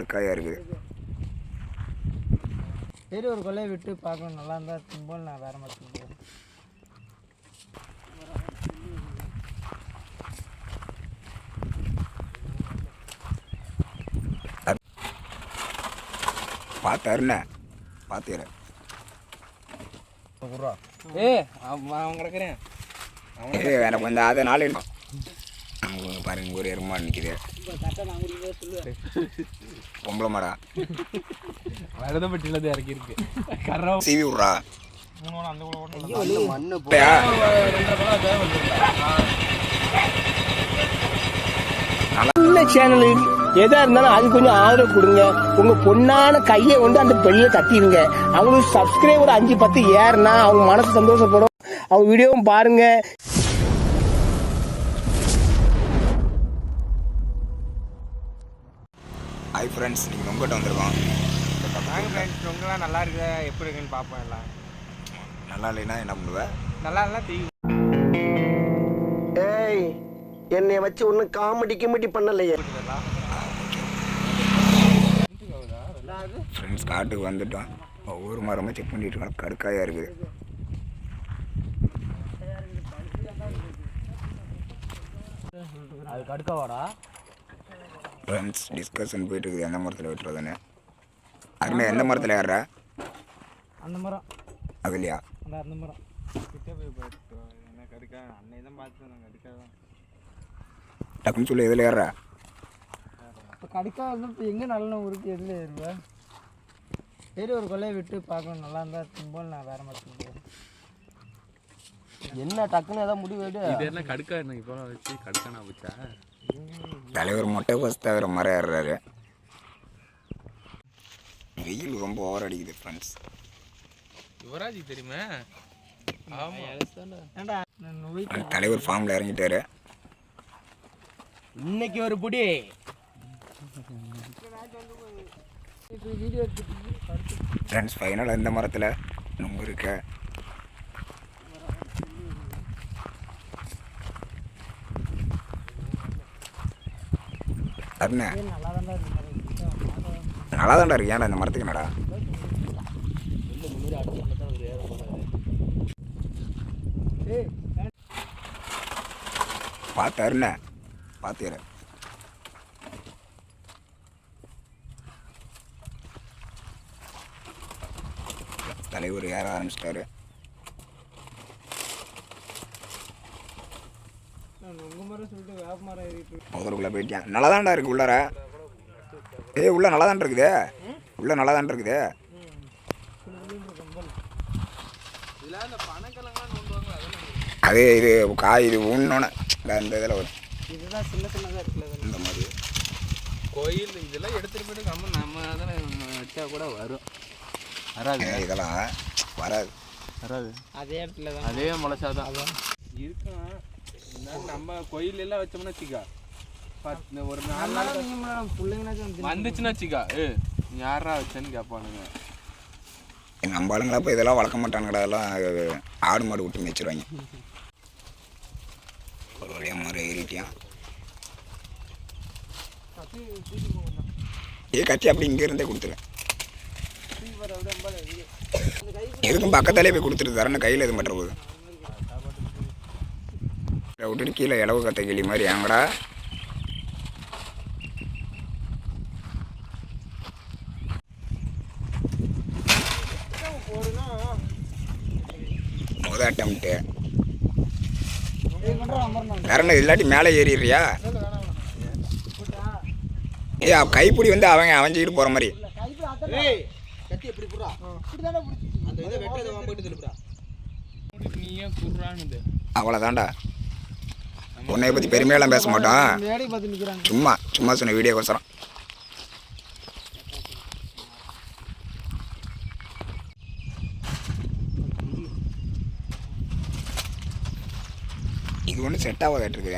கடுக்காயாக இருக்குது. சரி ஒரு கொலையை விட்டு பார்க்கலாம் நல்லா இருந்தால் தும்போல் நான் வேற மாதிரி தும்போல் பார்த்தாருண்ணே பார்த்துக்கிறேன். ஏ அவன் கிடக்குறேன். எனக்கு வந்து அதை நாள் அங்கே பாருங்க ஒரு எருமா நிற்கிது பொம்பளை மாடா. கரை சீவி விட்றா. மண்ணு? நல்ல சேனலு எதா இருந்தாலும் அது கொஞ்சம் ஆதரவு கொடுங்க. உங்க பொண்ணான கையை வந்து அந்த பெண்ணில தட்டிடுங்க. அவங்களுக்கு சப்ஸ்கிரைபர் அஞ்சு பத்து ஏறுனா அவங்க மனசு சந்தோஷப்படும். அவங்க வீடியோவும் பாருங்க. ஹாய் ஃப்ரெண்ட்ஸ் நீங்கள் உங்கள்கிட்ட வந்திருக்கோம். வாங்க ஃப்ரெண்ட்ஸ் ரொம்பலாம் நல்லா இருக்கு எப்படி இருக்குன்னு பார்ப்போம் எல்லாம். நல்லா இல்லைன்னா என்ன பண்ணுவேன் நல்லா இல்லை தீ ஏய் என்னை வச்சு ஒன்னும் காமெடி கிமெடி பண்ணலையே. ஃப்ரெண்ட்ஸ் காட்டுக்கு வந்துட்டோம். ஒவ்வொரு மரமும் செக் பண்ணிட்டு இருக்கோம். கடுக்காயாக இருக்குது. அது கடுக்காவாடா ஃப்ரெண்ட்ஸ் டிஸ்கஷன் போயிட்டு இருக்குது எந்த மரத்தில் வெட்டுறதுன்னு. அருமை எந்த மரத்தில் ஏறுற? அந்த மரம். அதுலையா அந்த அந்த மரம். கிட்டே போய் பார்த்து என்ன கடுக்கா அன்னை தான் பார்த்து நான் கடுக்கா தான். டக்குன்னு சொல்லி எதில் ஏறுற? இப்போ கடுக்கா வந்து இப்போ எங்கே நல்ல ஊருக்கு எதில் ஏறுவேன் சரி ஒரு கொலையை விட்டு பார்க்கலாம் நல்லா இருந்தால் தும்போல் நான் வேற மாதிரி என்ன டக்குன்னு ஏதாவது முடிவு இது என்ன கடுக்கா? என்ன இப்போ வச்சு கடுக்கானா போச்சா தலைவர் மொட்டை பஸ் தவிர மரம் ஏறுறாரு வெயில் ரொம்ப ஓவர் அடிக்குது ஃப்ரெண்ட்ஸ் யுவராஜ் தெரியுமா? தலைவர் ஃபார்மில் இறங்கிட்டாரு. இன்னைக்கு ஒரு புடி. ஃப்ரெண்ட்ஸ் ஃபைனலாக இந்த மரத்தில்? நுங்கு இருக்க? அருணே. நல்லா தான்டா இருக்கு. நல்லா தான்டா இருக்கு. ஏன்டா இந்த மரத்துக்கு என்னடா பார்த்து அருணே. பார்த்துக்கிறேன் தலைவர் ஏற ஆரம்பிச்சிட்டாரு நான் உங்கள் மரம் சொல்லிட்டு வேப்ப மரம் ஏறிட்டு முதலுக்குள்ளே போயிட்டேன் நல்லா தான்டா இருக்கு. உள்ளார. ஏய் உள்ள நல்லா தான் இருக்குது. உள்ள நல்லா தான் இருக்குது. அது இது காய் இது ஊன்னொன்னே. இந்த இதில் வரும் இதுதான் சின்ன சின்னதாக இருக்குல்ல. இந்த மாதிரி. கோயில் இதெல்லாம் எடுத்துட்டு போயிட்டு கம்ம நம்ம தானே வச்சா கூட வரும். வராது. இதெல்லாம் வராது. வராது. அதே இடத்துல தான். அதே முளைச்சாதான். இருக்கும் நம்ம கோயில் எல்லாம் வச்சோம்னா வச்சுக்கா பத்து ஒரு நாலு நாள் பிள்ளைங்கனாச்சும் வந்து வந்துச்சுன்னா வச்சுக்கா ஏ நீ யாரா வச்சேன்னு கேட்பானுங்க நம்ம ஆளுங்களா இப்போ இதெல்லாம் வளர்க்க மாட்டானுங்கடா அதெல்லாம் ஆடு மாடு விட்டு மேய்ச்சிருவாங்க. ஒரு வழியாக மாதிரி ஏறிட்டியான் ஏ கத்தி அப்படி இங்கே இருந்தே கொடுத்துருவேன் எதுக்கும் பக்கத்தாலே போய் கொடுத்துட்டு தரேன்னு கையில் எதுவும் போகுது இதை விட்டுட்டு கீழே இலவு கத்த கிளி மாதிரி ஏங்கடா. முத அட்டம்ட்டு. வேற என்ன இல்லாட்டி மேலே ஏறிடுறியா? ஏய் அவ கைப்பிடி வந்து அவங்க அவஞ்சிக்கிட்டு போகிற மாதிரி. அவ்வளோதான்டா உன்னைய பற்றி பெருமையெல்லாம் பேச மாட்டோம் நிற்கிறாங்க சும்மா சும்மா சொன்ன வீடியோ கோசரம் இது ஒன்றும் செட் ஆகாதாட்டிருக்கு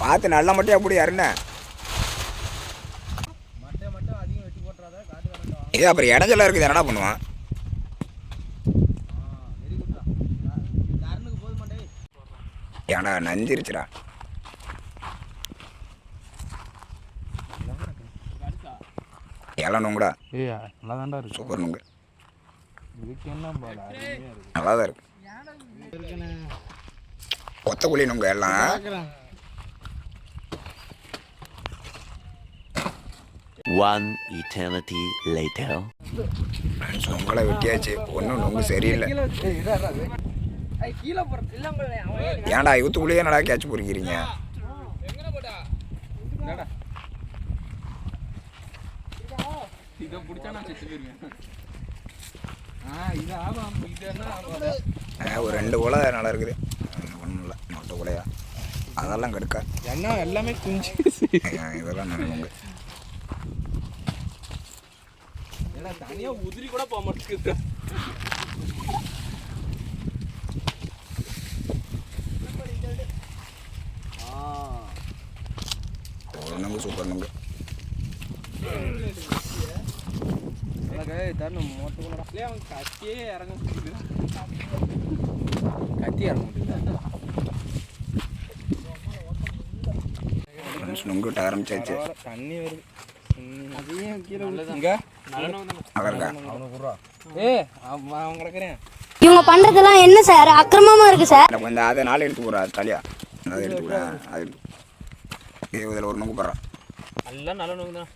பார்த்து நல்லா மட்டும் அப்படி யாருன்னு? ஏ அப்புறம் இடைஞ்சலா இருக்குது என்னடா பண்ணுவான்? ஏன்டா நஞ்சிருச்சுடா. ஏழை நுங்குடா ஏய் நல்லா தான்டா இருக்கு. சூப்பர் நுங்கு. நல்லா தான் இருக்கு. ஒத்த குழி நுங்கு எல்லாம். Eternity later. ஃப்ரெண்ட்ஸ் நுங்களை வெட்டியாச்சு. ஒன்றும் நுங்கு சரியில்லை. ஏன்டா இவத்துக்குள்ளேயே நடா கேட்ச் பொறிக்கிறீங்க ஒரு ரெண்டு குலை நல்லா இருக்குது. ஒன்றும் இல்லை மொத்த குலையா? அதெல்லாம் கெடுக்கா என்ன எல்லாமே குஞ்சு. இதெல்லாம் நல்ல ஏன்னா தனியா உதிரி கூட போக மாட்டேங்குது. நுங்கு சூப்பர் அவன் கத்தியே இறங்க கத்தி இறங்க முடியுது ஃப்ரெண்ட்ஸ் நுங்கு விட்ட ஆரம்பிச்சாச்சு. தண்ணி வருது. அதையும் கீழே இவங்க பண்றதெல்லாம் என்ன சார்? அக்கிரமமா இருக்கு சார். வந்து அதை நாலு எடுத்து போடுறா தலையா? அதை எடுத்து போடுறா அது இது இதில் ஒரு நுங்கு போடுறான் எல்லாம் நல்ல நோக்கு தான்.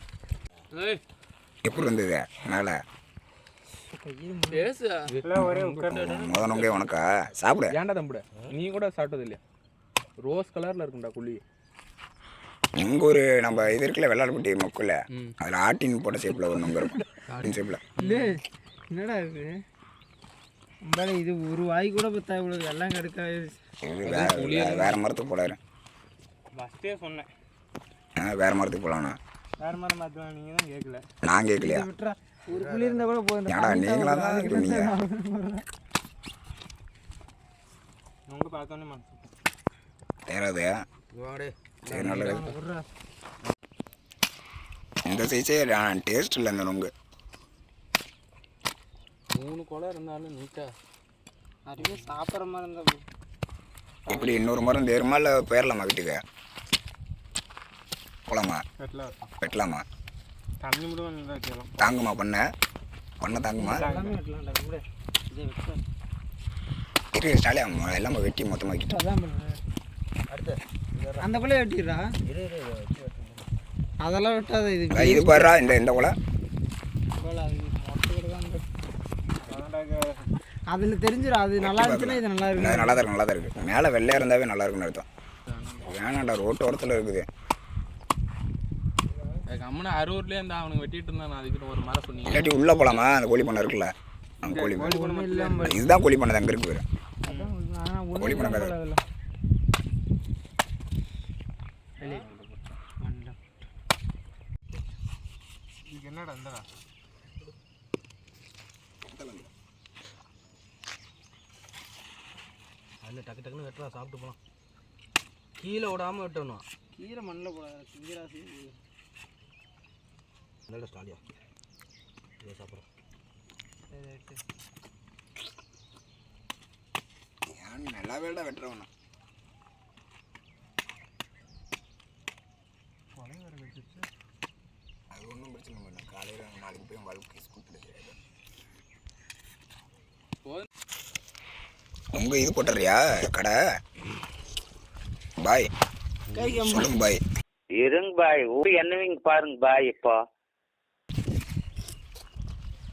எப்படி இருந்தது? மேலே முத நுங்கே உனக்கா? சாப்பிடு. ஏன்டா தம்புட? நீ கூட சாப்பிட்டது இல்லையா? ரோஸ் கலர்ல இருக்கும்டா குழி இங்கே ஒரு நம்ம இது இருக்குல்ல வெள்ளாளப்பட்டி மொக்குல. அதில் ஆட்டின் போட்ட ஷேப்பில் ஒரு நுங்கு இருக்கும். ஆட்டின். ஷேப்பில் என்னடா இது? இது ஒரு வாய் கூட பத்தா இவ்வளவு? எல்லாம் கெடுக்கா இது வேற வேற மரத்துக்கு போடாரு ஃபஸ்ட்டே சொன்னேன். வேற மரத்துக்கு போகலாண்ணா வேற மாற்றுவாங்க நீங்கள் தான் கேட்கல நான் கேட்கலையா ஒரு இருந்தால் கூட போதும். ஏடா நீங்களா தான் பார்த்தோன்னே மனசு தேராது சரி நல்லது இந்த சைஸே டேஸ்ட் இல்லை இந்த நுங்கு. மூணு குளம் இருந்தாலும் நீட்டா நிறைய சாப்பிட்ற மாதிரி இருந்தால் எப்படி இன்னொரு மரம் தேருமா இல்லை போயிடலாமா வீட்டுக்கு? கட்டில் வெட்டலாமா? தண்ணி மட்டும் தாங்குமா பண்ண? பண்ண தாங்குமா? எல்லாமே இருக்கு ஸ்டாலியா எல்லாமே வெட்டி மொத்தமாக அடுத்து. அந்த குலையை வெட்டிடுறா? அதெல்லாம் வெட்டாத இது இது பாடுறா இந்த இந்த குலை. அதில் தெரிஞ்சிடும் அது நல்லா இருந்துச்சுன்னா இது நல்லா இருக்கு நல்லா தான் நல்லா தான் இருக்குது மேலே வெள்ளையாக இருந்தாவே நல்லா இருக்குன்னு அர்த்தம். வேணாண்டா ரோட்டு ஓரத்தில் இருக்குது. கம்மனை அரூர்லேயே இருந்தா அவனுக்கு வெட்டிட்டு இருந்தான்? அதுக்கிட்ட ஒரு மரம் சொன்னீங்க. இல்லாட்டி உள்ளே போகலாமா அந்த கோழி பண்ணை இருக்குல்ல? அந்த கோழி பண்ணை. இதுதான் கோழி பண்ணை அங்கே இருக்கு கோழி பண்ணை கதை. அதில் இதுக்கு என்னடா இந்தடா அதில் டக்கு டக்குன்னு வெட்டுறா சாப்பிட்டு போகலாம் கீழே விடாமல் வெட்டணும். கீரை மண்ணில் போடாத திங்கராசி நல்ல ஸ்டாலியா இதை சாப்பிட்றோம். ஏன் நல்லாவே தான் வெட்டுறவனா அது ஒன்றும் பிரச்சனை இல்லை காலையில் நாளைக்கு போய் வாழ்க்கை கூப்பிட்டு உங்க இது போட்டுறியா கடை? பாய். சொல்லுங்க பாய். இருங்க பாய். ஊர் என்னவீங்க பாருங்க பாய் இப்போ.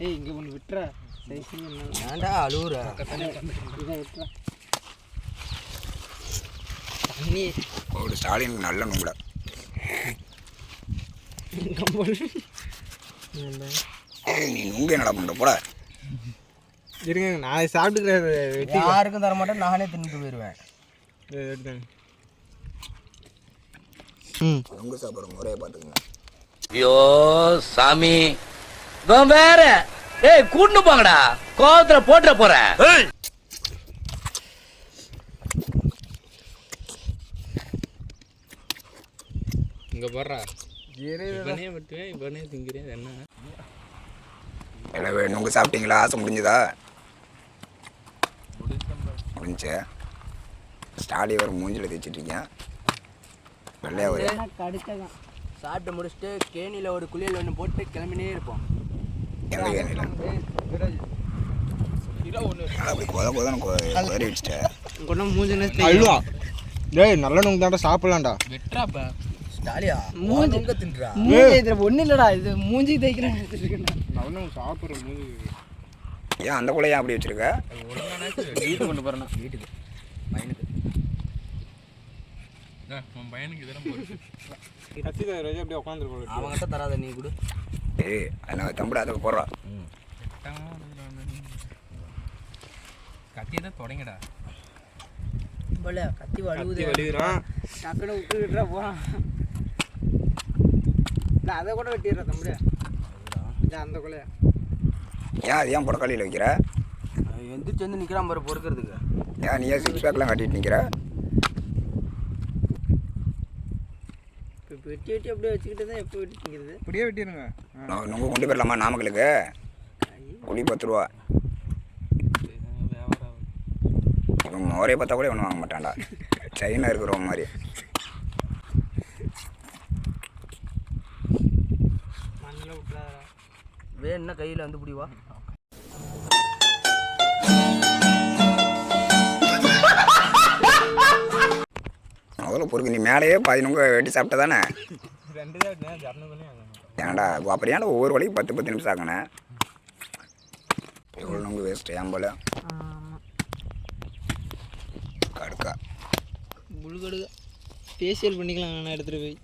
ஏய் இங்கே ஒன்று விட்டுற. ஏன்டா அழுவுற? ஒரு ஸ்டாலின் நல்ல ஏய் நீ என்னடா பண்ணுற போட. இருங்க நாளைக்கு சாப்பிட்டுக்கிறேன் வெட்டி. யாருக்கும் தர மாட்டேன் நானே தின்னுட்டு போயிடுவேன். எடுத்தேன் நுங்கு சாப்பிட்ற முறையை பார்த்துக்கங்க. ஐயோ சாமி. வேற. ஏய் கூட்டு போங்கடா. கோவத்துல போட்டுற போறேன் இங்க போடுறா. இவனே வெட்டுவேன் இவனே திங்கிறேன் என்ன? இல்லை நுங்கு சாப்பிட்டீங்களா? ஆசை முடிஞ்சுதா? முடிஞ்சு. ஸ்டாலி வர மூஞ்சில் தேய்ச்சிட்ருக்கீங்க வெள்ளையா ஒரு சாப்பிட்டு முடிச்சுட்டு கேணியில் ஒரு குளியல் ஒன்று போட்டு கிளம்பினே இருப்போம். எந்த கேணியில்? அப்படி கொத கொதன்னு கொதறி வச்சுட்டேன் கொண்டா மூஞ்சி அல்வா டேய் நல்ல நுங்கு தாண்டா சாப்பிடலாம்டா. வெட்டுறாப்ப. ஸ்டாலியா மூஞ்சி மூஞ்சி தின்றா. மூஞ்சி தேய்க்கிற ஒன்றும் இல்லைடா இது மூஞ்சி தேய்க்கிறேன் நல்ல நுங்கு சாப்பிட்ற மூஞ்சி. ஏன் அந்த ஏன் அப்படி வச்சிருக்க? வீட்டுக்கு கொண்டு போறேன்னா வீட்டுக்கு பையனுக்கு உன் பையனுக்கு இதெல்லாம் கத்திதா ராஜா அப்படியே உட்காந்துருக்கோம் அவங்ககிட்ட தராத நீ கொடு. ஏய் அதனால் தம்பிட அதை போடுறா. கத்தியை தான் தொடங்கடா. போல கத்தி வழுவுது. வலிக்கிறான் டக்குனு விட்டுக்கிட்டா போகிறான் இல்லை அதை கூட வெட்டிடுறா தம்பி. இது அந்த கொலையா. ஏன் அது ஏன் புடக்காளியில் வைக்கிற? எந்திரிச்சு வந்து நிற்கிறான் பாரு பொறுக்கிறதுக்கு. ஏன் நீ ஏன் சிக்ஸ் பேக்லாம் கட்டிட்டு நிற்கிற இப்போ வெட்டி வெட்டி அப்படியே வச்சுக்கிட்டு தான் எப்போ வெட்டி திங்கிறது இப்படியே வெட்டிடுங்க. நுங்கு கொண்டு போயிடலாமா நாமக்கலுக்கு? குழி பத்து ரூபா. இவன் மோரே பார்த்தா கூட ஒன்றும் வாங்க மாட்டான்டா. சைனா இருக்கிற மாதிரி மண்ணில் விட்டுறாரா வேணுன்னா கையில் வந்து பிடிவா? முதல்ல பொறுக்கு நீ மேலேயே பாதி நுங்க வெட்டி சாப்பிட்ட தானே? தான் ஏன்டா அப்புறம் ஏன்டா ஒவ்வொரு வழிக்கு பத்து பத்து நிமிஷம் ஆகணும் எவ்வளோ நுங்கு வேஸ்ட் ஏன் போல? கடுக்கா. முழுகடுக. ஃபேஷியல் பண்ணிக்கலாம் நான் எடுத்துகிட்டு போய்.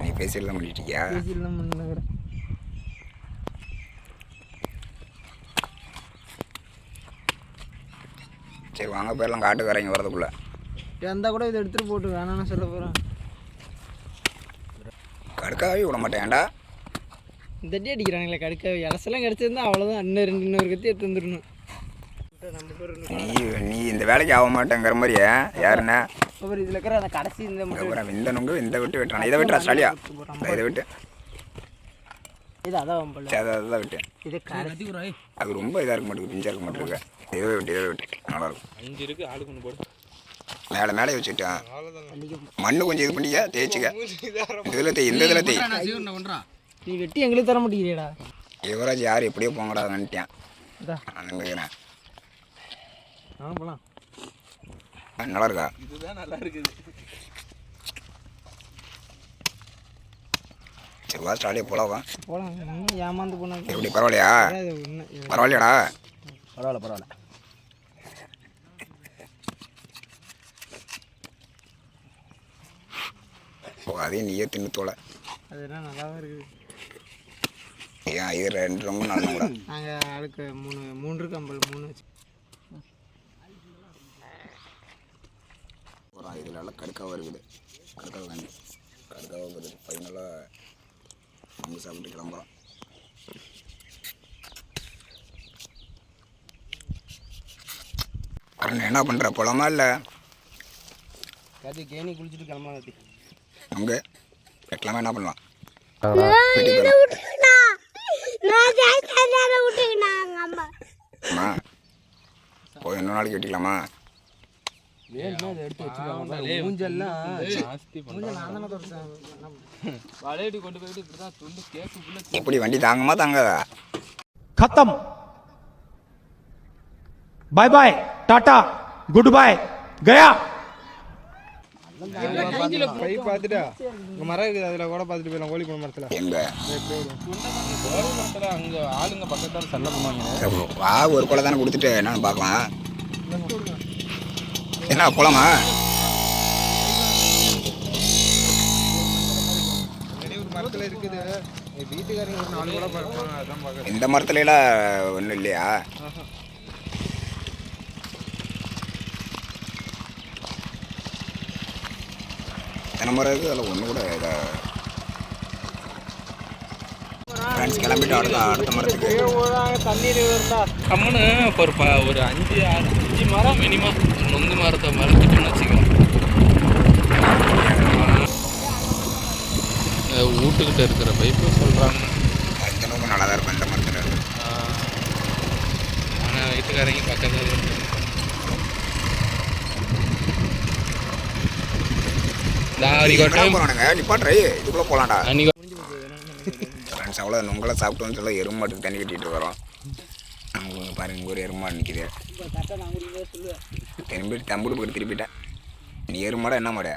நீ பேசியெல்லாம் பண்ணிட்டு இருக்கியா? ஃபேஷியல் தான் பண்ணுகிறேன் சரி வாங்க போயிடலாம் காட்டுக்காரங்க வரதுக்குள்ள வந்தால் கூட இதை எடுத்துகிட்டு போட்டு வேணாம்னு சொல்ல போகிறேன் கடுக்காவே விட மாட்டேன்டா இந்த அடி அடிக்கிறானுங்களே கடுக்க இலசெல்லாம் கிடச்சிருந்தா அவ்வளோதான் இன்னும் ரெண்டு இன்னொரு கத்தி எடுத்து வந்துடணும். நீ நீ இந்த வேலைக்கு ஆக மாட்டேங்கிற மாதிரியே. யாருண்ணே அப்புறம் இதில் இருக்கிற அந்த கடைசி இந்த அப்புறம் இந்த நுங்கு இந்த விட்டு வெட்டுறான். இதை விட்டுறா ஸ்டாலியா இதை விட்டு. இது அதான் போல சரி அதை அதை விட்டு. இது அது ரொம்ப இதாக இருக்க மாட்டேங்குது பிஞ்சா இருக்க மாட்டேங்குது. இதை விட்டு நல்லா இருக்கும். அஞ்சு இருக்கு ஆளுக்கு ஒன்று போடு. மேலே மேலே வச்சுட்டேன் மண்ணு கொஞ்சம் இது பண்ணிக்க தேய்ச்சிக்க. இதில் தேய் இந்த இதில் தேய் நீ வெட்டி எங்களுக்கு தர மாட்டேங்கிறீடா யுவராஜ் யார் எப்படியோ போங்கடான்ட்டேன் இதா நான் நினைக்கிறேன். ஆ போகலாம் நல்லா இருக்கா? இதுதான் நல்லா இருக்குது. சரி வா ஸ்டாலியா போலாம் ஏமாந்து போனாங்க எப்படி பரவாயில்லையா? பரவாயில்லையாடா? பரவாயில்ல பரவாயில்ல. அதையும் நீயே தின்னு தோலை. அதெல்லாம் நல்லாவும் இருக்குது. ஏன் இது ரெண்டு ரொம்ப நல்லா கூட நாங்கள் ஆளுக்கு மூணு மூன்றுக்கு ஐம்பது மூணு வச்சு. போகிறான் இதில் எல்லாம் கடுக்காவாக இருக்குது கடுக்காவை வேணும் கடுக்காவை பார்த்துட்டு ஃபைனலாக நம்ம சாப்பிட்டு கிளம்புறோம் என்ன பண்ணுற போலாமா இல்லை? கத்தி கேணி குளிச்சுட்டு கிளம்பலாம் நமக்கு வெட்டலாமா என்ன பண்ணலாம்? அம்மா? போய் இன்னொரு நாளைக்கு வெட்டிக்கலாமா? எப்படி வண்டி தாங்கம்மா தாங்காதா? கத்தம். Bye bye tata good bye Gaya bye பார்த்துட்டா இங்கே மரம் இருக்குது அதில் கூட பார்த்துட்டு போயிடலாம் கோழி குளம் மரத்தில். அங்கே ஆளுங்க பக்கத்தால் சண்டை பண்ணுவாங்க வா ஒரு குலை தானே கொடுத்துட்டு என்னன்னு பார்க்கலாம். என்ன குளமா? இந்த மரத்துல எல்லாம் ஒன்றும் இல்லையா? பணம் அதில் ஒன்று கூட இதாக ஃப்ரெண்ட்ஸ் கிளம்பிட்டு அடுத்த அடுத்த மரத்துக்கு தண்ணீர் கம்முன்னு ஒரு ப ஒரு அஞ்சு ஆறு அஞ்சு மரம் மினிமம் நொந்து மரத்தை மறைச்சிட்டோன்னு வச்சுக்கலாம் வீட்டுக்கிட்ட இருக்கிற பைப்பு சொல்கிறாங்க அந்த நல்லா தான் இருக்கும் இந்த மரத்தில் ஆனால் வீட்டுக்காரங்க பக்கத்தில் இருக்கு அன்னைக்கு ஒரு டைம் போகிறானுங்க நிப்பாட்றை இதுக்குள்ளே போகலாம்டா அன்னைக்கு ஃப்ரெண்ட்ஸ் அவ்வளோ நுங்களை சாப்பிட்டு வந்து சொல்ல எருமாட்டுக்கு தண்ணி கட்டிட்டு இருக்கிறோம். அவங்க பாருங்க இங்க ஒரு எருமாடு நிற்கிது திரும்பி தம்புடு போட்டு திருப்பிட்டேன். நீ எருமாடா என்ன மாடு?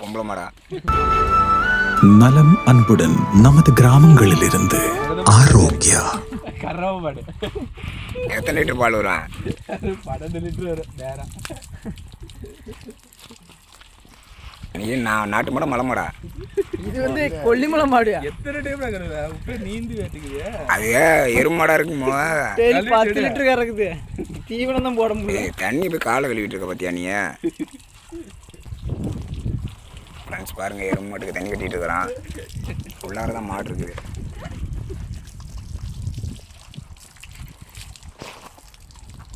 பொம்பளை மாடா. நலம் அன்புடன் நமது கிராமங்களிலிருந்து ஆரோக்கியா கறவை மாடு. எத்தனை லிட்டர் பால் வரும்? பன்னெண்டு லிட்டர் வரும் நீ நான் நாட்டு மாடா மலை மாடா. இது வந்து கொல்லிமலை மாடு எத்தனை டைம் உப்பே நீந்தி வேட்டுக்குது. அது எருமாடா இருக்குமோ பத்து லிட்டர் கறக்குது. தீவனம் தான் போட முடியல ஏய், தண்ணி போய் காலை கழுவிட்டு இருக்க பார்த்தியா நீ? ஃப்ரெண்ட்ஸ் பாருங்க எருமாட்டுக்கு தண்ணி கட்டிட்டு இருக்கிறான். உள்ளார தான் மாடு இருக்குது.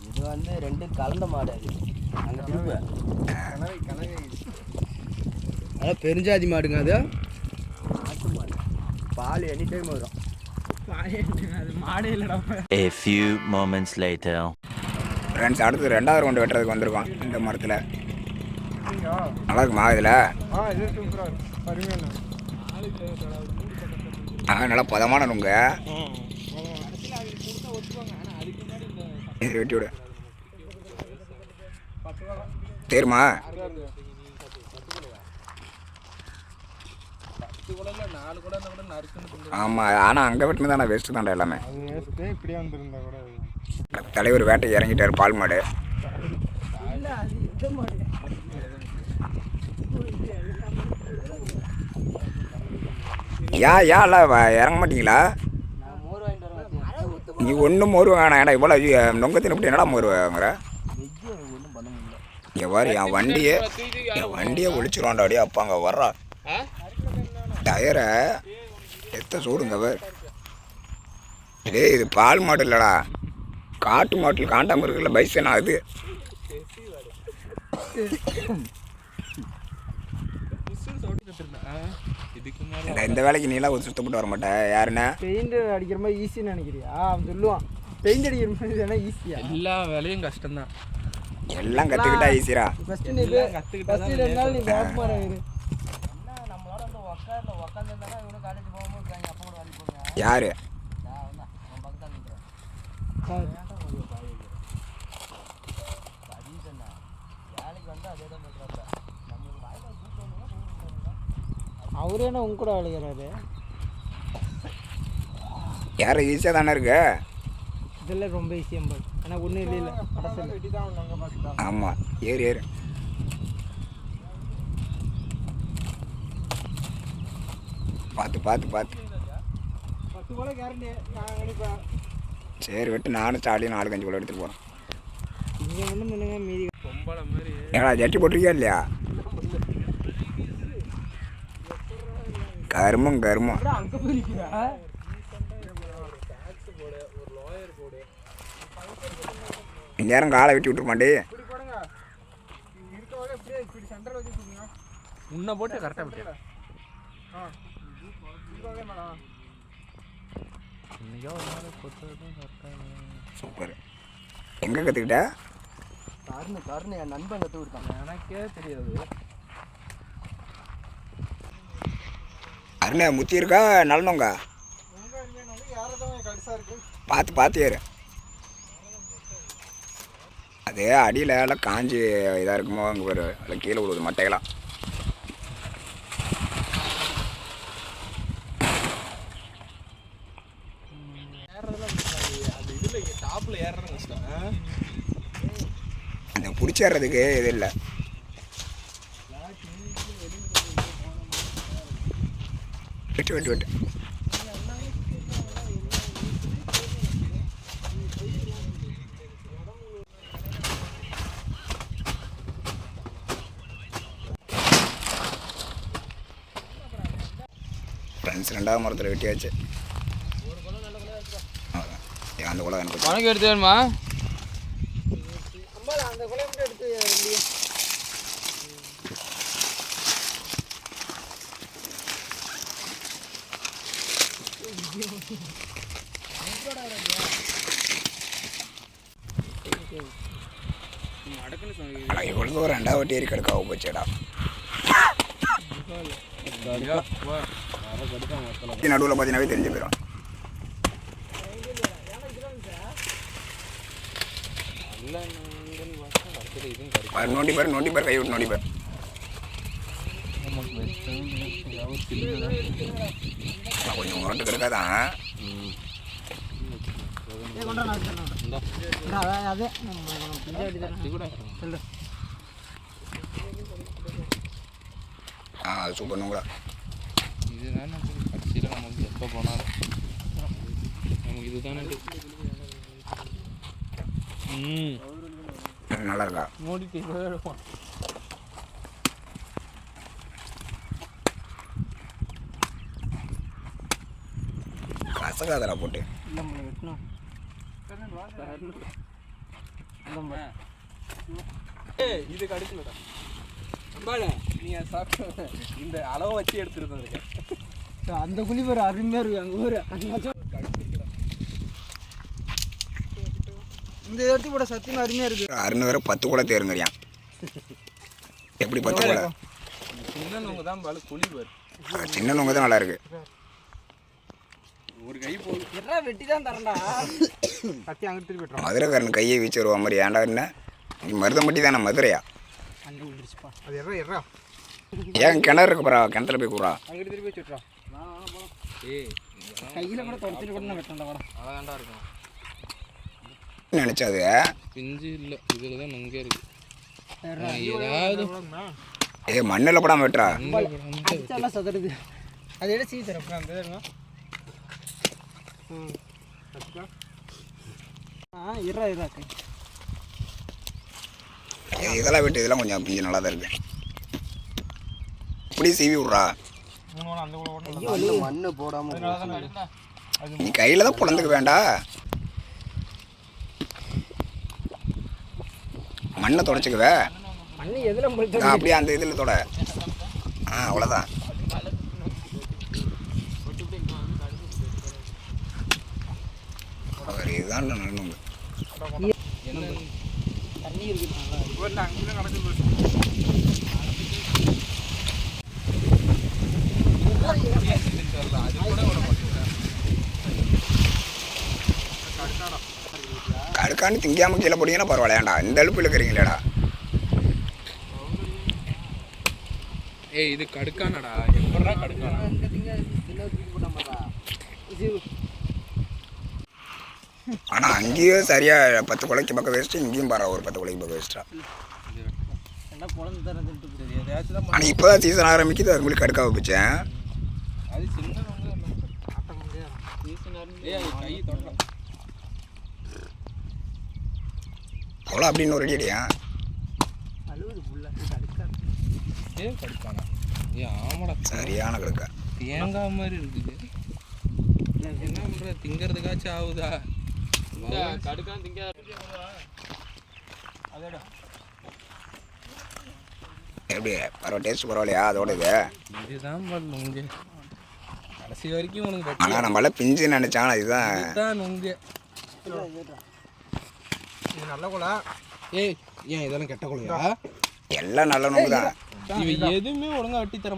இது வந்து ரெண்டு கலந்த மாடு அது. அங்கே திரும்ப அதான் பெருஞ்சாதி மாடுங்க அது. பால் எனி டைம் வரும் அது மாடே இல்லடா. A few moments later. Friends அடுத்து ரெண்டாவது ரவுண்டு வெட்டுறதுக்கு வந்திருக்கோம் இந்த மரத்தில். நல்லா இருக்குமா இதில்? ஆ நல்லா பதமான நுங்க. இது வெட்டி விடு. தேருமா பத்து கூட இல்லை நாலு கூட இருந்தால் கூட நறுக்குன்னு தின்னு ஆமாம் ஆனால் அங்கே வெட்டினது தானே வேஸ்ட்டு தான்டா எல்லாமே. அது வேஸ்ட்டே இப்படியே வந்திருந்தா கூட தலைவர் வேட்டை இறங்கிட்டார் பால் மாடு. யா யா இல்லை இறங்க மாட்டீங்களா? நீ ஒன்றும் மோரு வேணாம் ஏடா இவ்வளோ நொங்க தின்னு என்னடா மோரு வாங்குற? இங்கே பாரு என் வண்டியே என் வண்டியே ஒழிச்சிருவான்டா அப்படியே அப்பா அங்கே வர்றா. டயரை எத்த சூடுங்க டேய் இது பால் மாடு இல்லைடா காட்டு மாட்டில் காண்டாம இருக்குல்ல பைசனா அது இந்த இந்த வேலைக்கு நீலாம் ஒரு சுத்தப்பட்டு வர மாட்டேன் யாருன்னா பெயிண்ட் அடிக்கிற மாதிரி ஈஸின்னு நினைக்கிறியா? அவன் சொல்லுவான் பெயிண்ட் அடிக்கிற மாதிரி தானே ஈஸியா எல்லா வேலையும் கஷ்டம்தான். எல்லாம் கற்றுக்கிட்டா ஈஸிரா ஃபஸ்ட்டு நீ நாள் நீ கூப்பிட்டு அவரு என்ன உங்க கூட விளையாடுறாரு யாரு ஈஸியாக தானே இருக்கு? இதெல்லாம் ரொம்ப ஈஸியாக பாரு ஆனால் ஒன்றும் இல்லை இல்லை ஆமாம் ஏறு ஏறு. பார்த்து பார்த்து பார்த்து. பத்து போல கேரண்டி நான் நினைப்பேன் சரி விட்டு நானும் ஸ்டாலியும் நாலு கஞ்சி கூட எடுத்துகிட்டு போகிறேன் ஏடா ஜட்டி போட்டிருக்கியா இல்லையா? கருமம் கருமம். இந்நேரம் காலை வெட்டி விட்டுருமாண்டி உன்னை போட்டு கரெக்டாக விட்டியா மேடம் இன்னைக்கோ ஒரு நாள் சூப்பர் எங்கே கற்றுக்கிட்ட கருணு கருணு என் நண்பன் கற்று கொடுத்தான் எனக்கே தெரியாது. அருணா முத்தி இருக்கா? இருக்குது பார்த்து பார்த்து ஏறு. அது அடியில் எல்லாம் காஞ்சி இதாக இருக்குமோ அங்கே ஒரு கீழே விழுவுது மட்டைகளாம் அது இதில் டாப்பில் ஏறுறது கஷ்டம் அந்த பிடிச்சிடுறதுக்கு இது இல்லை. வெட்டு வெட்டு வெட்டு. ஃப்ரெண்ட்ஸ் ரெண்டாவது மரத்தில் வெட்டியாச்சு. அந்த குளம் எனக்கு உனக்கு எடுத்து வேணுமா? அந்த குலை மட்டும் எடுத்து இவ்வளோ ரெண்டாவது வட்டி ஏறி கடுக்காக போச்சுடா. நடுவில் பார்த்தீங்கன்னாவே தெரிஞ்சு போயிடும் பாரு, நோண்டி பாரு நோண்டி பாரு கை விட்டு நோண்டி பாரு. நான் கொஞ்சம் முரட்டு கிடக்காதான் நம்ம நம்ம. ஆ சூப்பர் நூங்களா இதுதான் நமக்கு எப்போ போனாலும். நமக்கு இதுதானே. நல்லா இருக்கா மூடிட்டு எடுப்போம். கசகாதடா போட்டு. இது கடிக்கலடா அம்பாடா நீ சாப்பிட்ட இந்த அளவை வச்சு சோ, அந்த குழி பேர் அருமையா இருக்கு. அங்க ஒரு இந்த இடத்து கூட சத்தியமா அருமையா இருக்கு. அருண் வேற பத்து கூட தேருங்கறியான் எப்படி பத்து கூட? சின்னவங்க தான் பாலு குழி பாரு சின்ன நுங்க தான் நல்லா இருக்கு. ஒரு கை போகுது எல்லாம் வெட்டி தான் தரேன்டா. சத்தி அங்கிட்டு திருப்பி மதுரைக்காரன் கையை வீச்சு வருவா மாதிரி. ஏன்டா என்ன? நீ மருதம்பட்டி தானே மதுரையா? அங்கே விழுந்துருச்சுப்பா. அது எறா எறா ஏன் கிணறு இருக்கு பரா கிணத்துல போய் கூறா. அங்கிட்டு திருப்பி வச்சு விட்டுறோம் ஏய் கையில கூட தொடச்சிட்டு கூட நான் வெட்டேன்டா வாடா. அழகாண்டா இருக்கும் நினைச்சது. பிஞ்சு இல்லை. இதில் தான் நங்கே இருக்கு. ஏதாவது ஏ மண்ணில் படாம வெட்டுறா. அடிச்சாலாம் சதுருது அது எடு சீ தரப்பா அந்த இருங்க ம். ஆ இரா இரா இதெல்லாம் வெட்டு இதெல்லாம் கொஞ்சம் பிஞ்சு நல்லா தான் இருக்கு. இப்படி சீவி விட்றா. மண்ணு போடாம நீ கையில் தான் பிறந்துக்க வேண்டாம். மண்ணை தொடச்சிக்குவே. அப்படியே அந்த இதில் தொட. ஆ அவ்வளோதான் அவர் இதுதான் நடணும் தண்ணி இருக்குது நல்லா கடுக்கான்னு திங்காம கீழே போட்டீங்கன்னா பரவாயில்லையாண்டா இந்த அழுப்பு இருக்கிறீங்களேடா ஏய் இது கடுக்கானடா. எப்படா கடுக்கானா ஆனால் அங்கேயும் சரியாக பத்து குலைக்கு பக்கம் வேஸ்ட்டு இங்கேயும் பாரு ஒரு பத்து குலைக்கு பக்கம் வேஸ்ட்டா ஆனால் இப்போ தான் சீசன் ஆரம்பிக்குது அது உங்களுக்கு கடுக்காக வச்சேன் அது சின்னவங்க ஏய் அது கை தொடலாம் அவ்வளோ அப்படின்னு ஒரு அடியா. சரியான கடுக்கா. தேங்காய் மாதிரி இருக்குது. என்ன பண்ற திங்கிறதுக்காச்சும் ஆகுதா? கடுக்கான் திங்க. எப்படி? பரவாயில்ல டேஸ்ட் பரவாயில்லையா? அதோட இது. இதுதான் நுங்கு. கடைசி வரைக்கும் உனக்கு ஆனால் நம்மளால பிஞ்சு நினச்சாங்க இதுதான். தான் நுங்கு. இது நல்ல குலா. ஏய் ஏன் இதெல்லாம் கெட்ட குழையா எல்லாம் நல்ல நோக்கு தான் இவன் எதுவுமே ஒழுங்கா வெட்டி தர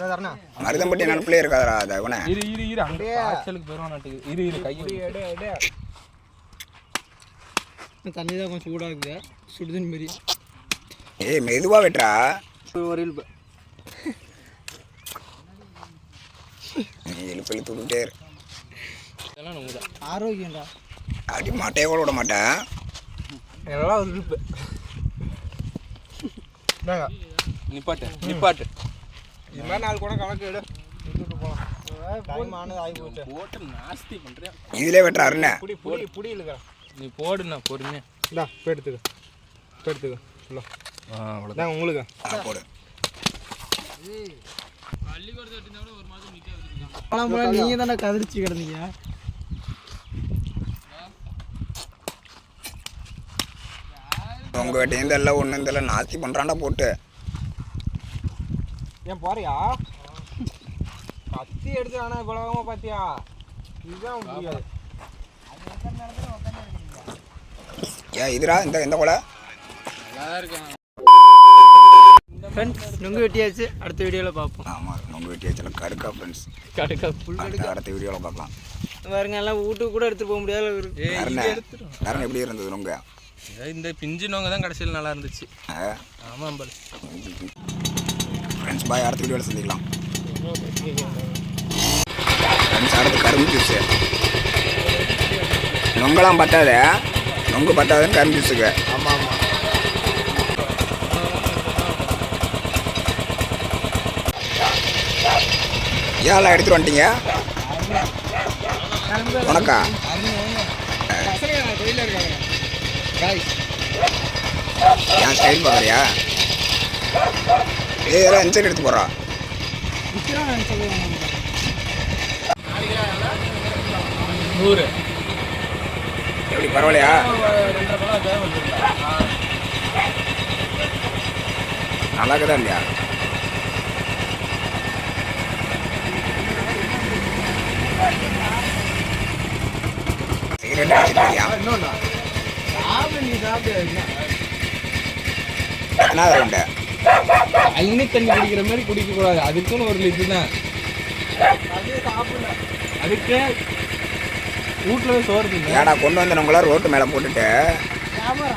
தரணா மருதம்பட்டி நினப்பிலே இருக்காதடா அது அவனே இரு இரு இரு. அங்கே காய்ச்சலுக்கு போயிடும் நாட்டுக்கு. இரு இரு. எடு தண்ணி தான் கொஞ்சம் சூடாக இருக்குது. சுடுதண்ணி மாரி ஏய் மெதுவாக வெட்டுறா வரையில் நீ இழுப்பு இழுத்து விட்டுட்டே இரு. இதெல்லாம் நுங்கு தான் ஆரோக்கியம்டா. அப்படி மாட்டையே கூட விட மாட்டேன் எல்லாம் இருப்பு நிப்பாட்டு நிப்பாட்டு. மாதிரி நாலு கூட கணக்கு எடு. இதிலே வெட்டுற அருணே புடி. புடி புடி இழுக்கிறேன். நீ போடுண்ணா பொறுமையா. இந்தா இப்போ எடுத்துக்க. இல்லை அவ்வளோதான் உங்களுக்கு. போடு. பழம் நீங்கள் தானே கதிரிச்சு கிடந்தீங்க. உங்கள் வெட்டையும் எல்லாம் ஒன்றும் தெரியல. நாஸ்தி பண்ணுறான்டா போட்டு. ஏன் போறியா? கத்தி எடுத்து ஆனால் இவ்வளோமா பார்த்தியா இதுதான் முடியாது ஏன் இதுடா இந்த இந்த கொலை. ஃப்ரெண்ட்ஸ் நுங்கு வெட்டியாச்சு. அடுத்த வீடியோவில் பார்ப்போம். ஆமாம் ரொம்ப வெட்டி வச்சால கடுக்கா ஃப்ரெண்ட்ஸ் கடுக்கா ஃபுல் அடுத்த அடுத்த வீடியோவில் பார்க்கலாம். பாருங்க எல்லாம் வீட்டுக்கு கூட எடுத்துட்டு போக முடியாத எப்படி இருந்தது நுங்க? இந்த பிஞ்சு நோங்க தான் கடைசியில் நல்லா இருந்துச்சு. ஆமாம் பல் ஃப்ரெண்ட்ஸ் பாய் அடுத்த வீடியோவில் சந்திக்கலாம். ஃப்ரெண்ட்ஸ் அடுத்து கரும்பு ஜூஸு நொங்கெல்லாம் பத்தாது. நொங்கு பத்தாதுன்னு கரும்பு ஜூஸுக்கு ஆமாம் ஆமாம் ஏன்லாம் எடுத்துட்டு வந்துட்டீங்க? காய்ஸ் ஏன் ஸ்டைல் பார்க்குறியா? ஏ இதெல்லாம் இன்சைட் எடுத்து போடுறா. நூறு. எப்படி பரவாயில்லையா? நல்லா இருக்குதா இல்லையா சிகரெட் அடிச்சிருக்கியா இன்னொன்னா சாப்பிடு நீ சாப்பிடு என்ன உண்டு அள்ளி தண்ணி குடிக்கிற மாதிரி குடிக்க கூடாது அதுக்குன்னு ஒரு லிட்டர் தான். அதுக்கு வீட்டுல சோறு ஏடா கொண்டு வந்து நம்மள ரோட்டு மேலே போட்டுட்டு. கேமரா.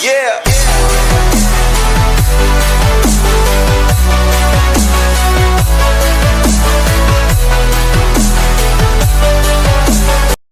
Yeah.